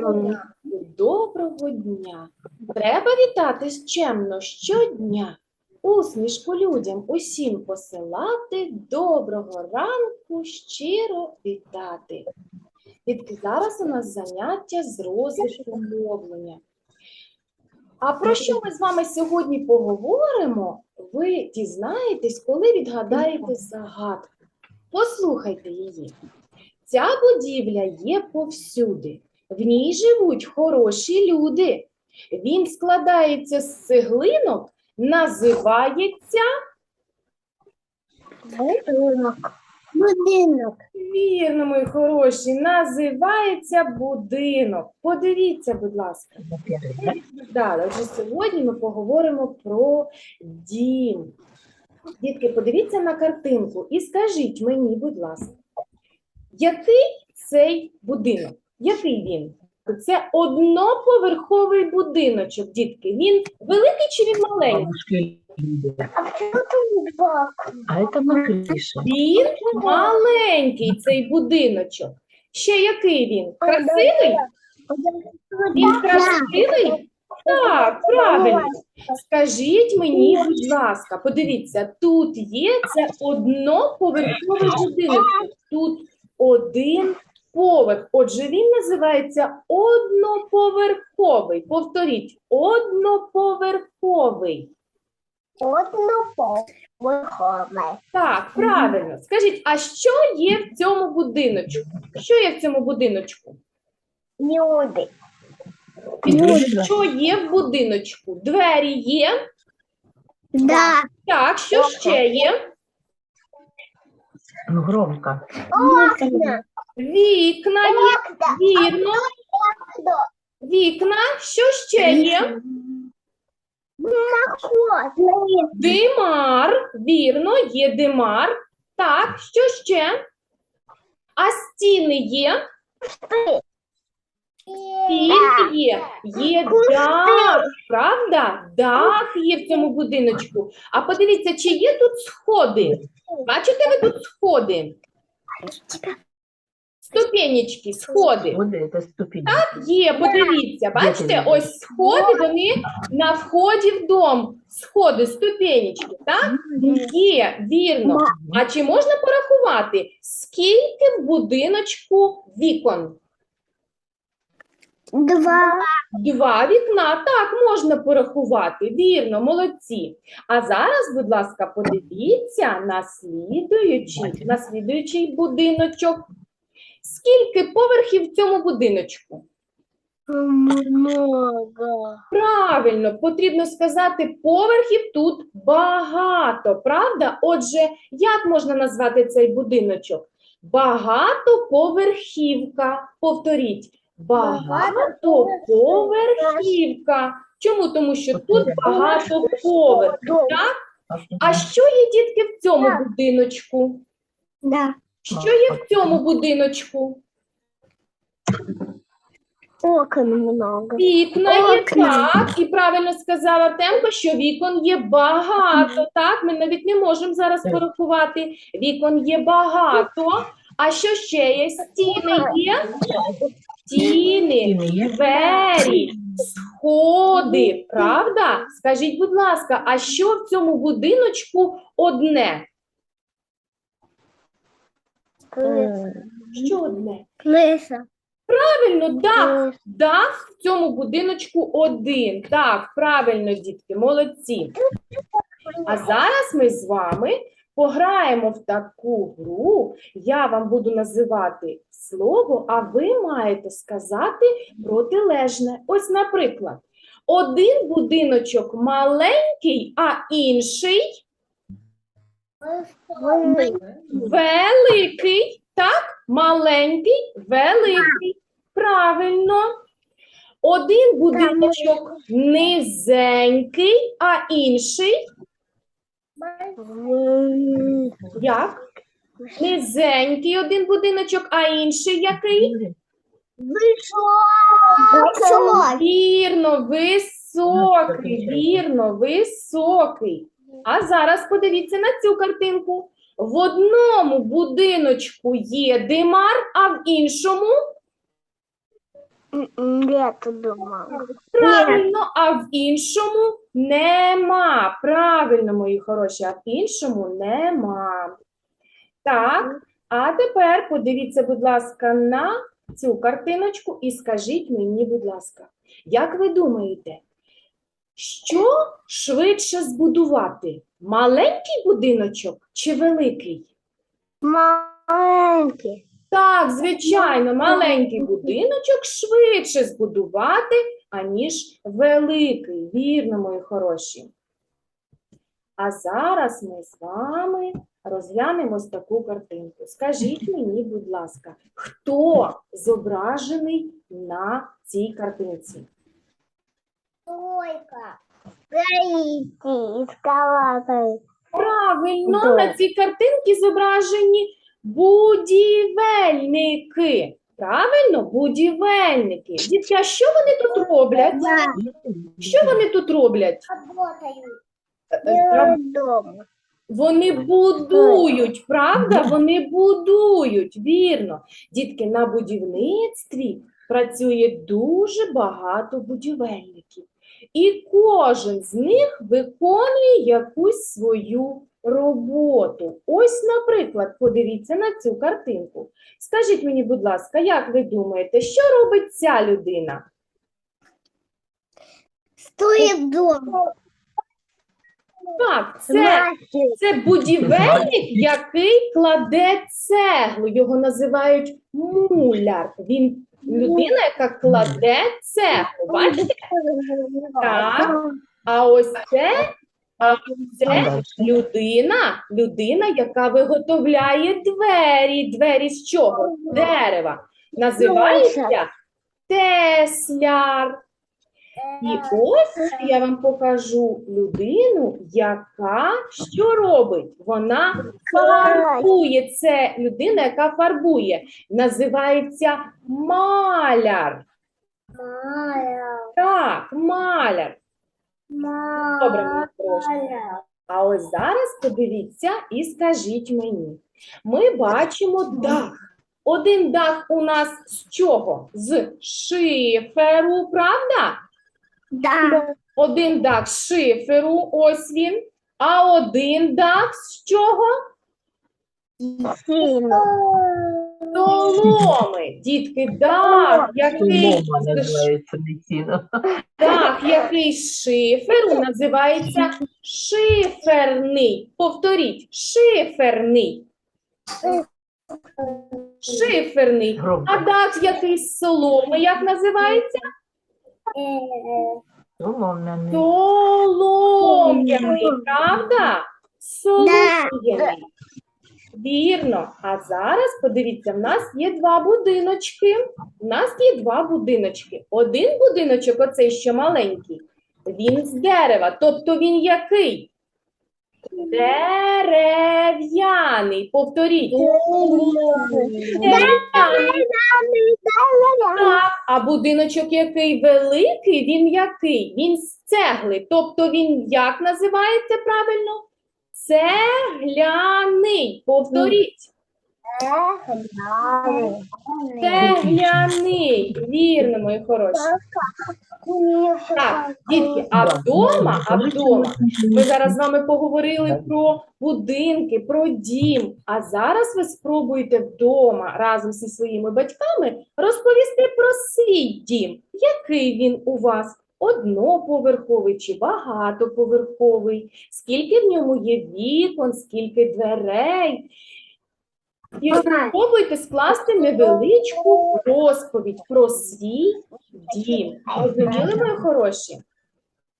дня. Доброго дня. Треба вітатись чемно щодня. Усмішку людям усім посилати, доброго ранку щиро вітати. Дітки, зараз у нас заняття з розвитку мовлення. А про що ми з вами сьогодні поговоримо, ви дізнаєтесь, коли відгадаєте загадку. Послухайте її. Ця будівля є повсюди. В ній живуть хороші люди. Він складається з цеглинок, називається Будинок. Будинок. вірно, мої хороші, називається будинок. Подивіться, будь ласка. Далі, отже, сьогодні ми поговоримо про дім. Дітки, подивіться на картинку і скажіть мені, будь ласка, який цей будинок? Який він? Це одноповерховий будиночок, дітки. Він великий чи він маленький? А на. Він маленький, цей будиночок. Ще який він? Красивий? Він красивий? Так, правильно. Скажіть мені, будь ласка, подивіться, тут є це одноповерховий будинок. Тут один поверх. Отже, він називається одноповерховий. Повторіть, одноповерховий. Одноповерховий. Так, правильно. Скажіть, а що є в цьому будиночку? Що є в цьому будиночку? Люди. Підкажіть, Що є в будиночку? Двері є? Да. Так, що ще є? Громко. Окна. Вікна вірно. Вікна, що ще є? Димар, вірно, є димар. Так, що ще? А стіни є? Стіни є. Є дах, правда? Дах є в цьому будиночку. А подивіться, чи є тут сходи? Бачите ви тут сходи? Ступенечки, сходи. Это ступень. Є, подивіться, бачите, ось сходи, вони на вході в дом. Сходи, ступенечки, так? Є, вірно. А чи можна порахувати, скільки в будиночку вікон? Два. Два вікна, так, можна порахувати. Вірно, молодці. А зараз, будь ласка, подивіться на слідуючий, на слідуючий будиночок. Скільки поверхів в цьому будиночку? Много. Правильно, потрібно сказати, поверхів тут багато, правда? Отже, як можна назвати цей будиночок? Багатоповерхівка. Повторіть. Багатоповерхівка. Чому? Тому що тут багато поверхів. Так? А що є, дітки, в цьому будиночку? Да. Що є в цьому будиночку? Окон много. Вікна є Окна. так, і правильно сказала Темко, що вікон є багато. Так, ми навіть не можемо зараз порахувати. Вікон є багато. А що ще є? Стіни є? Стіни, двері, сходи. Правда? Скажіть, будь ласка, а що в цьому будиночку одне? Що одне? Крыса. Правильно, дах. Дах в цьому будиночку один. Так, правильно, дітки, молодці. А зараз ми з вами пограємо в таку гру. Я вам буду називати слово, а ви маєте сказати протилежне. Ось, наприклад, один будиночок маленький, а інший великий. Так, маленький, великий. Правильно. Один будиночок низенький, а інший як? Низенький один будиночок, а інший який? Высокий. Вірно, високий, вірно, високий. А зараз подивіться на цю картинку. В одному будиночку є димар, а в іншому Лето дома. Правильно, а в іншому нема. Правильно, мої хороші, а в іншому нема. Так, а тепер подивіться, будь ласка, на цю картиночку і скажіть мені, будь ласка, як ви думаєте, що швидше збудувати? Маленький будиночок чи великий? Маленький. Так, звичайно, маленький будиночок швидше збудувати, аніж великий. Вірно, мої хороші. А зараз ми з вами розглянемо ось таку картинку. Скажіть мені, будь ласка, хто зображений на цій картинці? Тройка. Гаити, эскалатор. Правильно, Да. на цій картинці зображені будівельники. Правильно, будівельники. Дітки, а що вони тут роблять? Да. Що вони тут роблять? Работаю. Е, е, дом. Вони будують, правда? Вони будують, вірно. Дітки, на будівництві працює дуже багато будівельників. І кожен з них виконує якусь свою роботу. Ось, наприклад, подивіться на цю картинку. Скажіть мені, будь ласка, як ви думаєте, що робить ця людина? Стоит дом. Так, це Це будівельник, який кладе цеглу. Його називають муляр. Він людина, яка кладе цеглу. Бачите? Так. А ось це, а ось це людина, людина, яка виготовляє двері. Двері з чого? Дерева. Називається тесляр. І ось я вам покажу людину, яка що робить? Вона фарбує. Це людина, яка фарбує. Називається маляр. Так, маляр. Добре, мої. А ось зараз подивіться і скажіть мені. Ми бачимо дах. Один дах у нас з чого? З шиферу, правда? Да. Один дах з шиферу, ось він. А один дах з чого? Соломи. Дітки, дах, який дах, який з шиферу називається шиферний. Повторіть, шиферний. Шиферний. А дах, який з соломи, як називається? Солом'яний. Солом'яний, правда? Солом'яний. Вірно. А зараз подивіться, в нас є два будиночки. У нас є два будиночки. Один будиночок, оцей що маленький, він з дерева. Тобто він який? Дерев'яний. Повторіть. Дерев'яний. Так, а будиночок який великий, він який? Він з цегли. Тобто він як називається правильно? Цегляний. Повторіть. Цегляний. Вірно, мої хороші. Так, дітки, а вдома, а вдома ми зараз з вами поговорили про будинки, про дім. А зараз ви спробуєте вдома разом зі своїми батьками розповісти про свій дім. Який він у вас? Одноповерховий чи багатоповерховий? Скільки в ньому є вікон, скільки дверей? І спробуйте скласти невеличку розповідь про свій дім. Розуміли, мої хороші?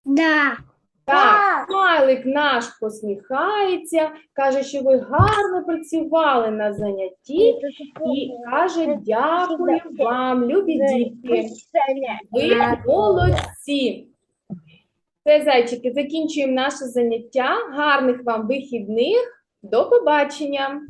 Да. Так, смайлик наш посміхається, каже, що ви гарно працювали на занятті і каже, дякую вам, любі дітки. Ви молодці. Все, зайчики, закінчуємо наше заняття. Гарних вам вихідних. До побачення.